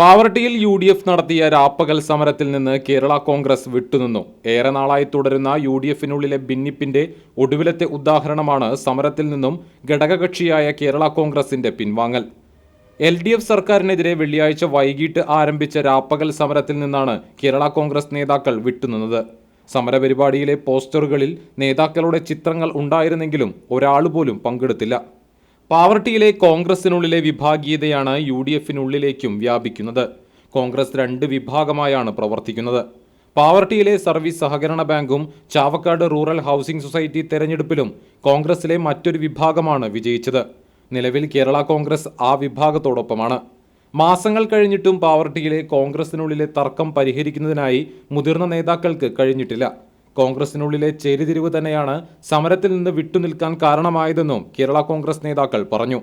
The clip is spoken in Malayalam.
പാവർട്ടിയിൽ യു ഡി എഫ് നടത്തിയ രാപ്പകൽ സമരത്തിൽ നിന്ന് കേരള കോൺഗ്രസ് വിട്ടുനിന്നു. ഏറെ നാളായി തുടരുന്ന യു ഡി എഫിനുള്ളിലെ ഭിന്നിപ്പിന്റെ ഒടുവിലത്തെ ഉദാഹരണമാണ് സമരത്തിൽ നിന്നും ഘടകകക്ഷിയായ കേരള കോൺഗ്രസിന്റെ പിൻവാങ്ങൽ. എൽ ഡി എഫ് സർക്കാരിനെതിരെ വെള്ളിയാഴ്ച വൈകിട്ട് ആരംഭിച്ച രാപ്പകൽ സമരത്തിൽ നിന്നാണ് കേരള കോൺഗ്രസ് നേതാക്കൾ വിട്ടുനിന്നത്. സമരപരിപാടിയിലെ പോസ്റ്ററുകളിൽ നേതാക്കളുടെ ചിത്രങ്ങൾ ഉണ്ടായിരുന്നെങ്കിലും ഒരാൾ പോലും പങ്കെടുത്തില്ല. പാവർട്ടിയിലെ കോൺഗ്രസിനുള്ളിലെ വിഭാഗീയതയാണ് യു ഡി എഫിനുള്ളിലേക്കും വ്യാപിക്കുന്നത്. കോൺഗ്രസ് രണ്ട് വിഭാഗമായാണ് പ്രവർത്തിക്കുന്നത്. പാവർട്ടിയിലെ സർവീസ് സഹകരണ ബാങ്കും ചാവക്കാട് റൂറൽ ഹൗസിംഗ് സൊസൈറ്റി തെരഞ്ഞെടുപ്പിലും കോൺഗ്രസിലെ മറ്റൊരു വിഭാഗമാണ് വിജയിച്ചത്. നിലവിൽ കേരള കോൺഗ്രസ് ആ വിഭാഗത്തോടൊപ്പമാണ്. മാസങ്ങൾ കഴിഞ്ഞിട്ടും പാവർട്ടിയിലെ കോൺഗ്രസിനുള്ളിലെ തർക്കം പരിഹരിക്കുന്നതിനായി മുതിർന്ന നേതാക്കൾക്ക് കഴിഞ്ഞിട്ടില്ല. കോൺഗ്രസിനുള്ളിലെ ചേരിതിരിവ് തന്നെയാണ് സമരത്തിൽ നിന്ന് വിട്ടുനിൽക്കാൻ കാരണമായതെന്നും കേരള കോൺഗ്രസ് നേതാക്കൾ പറഞ്ഞു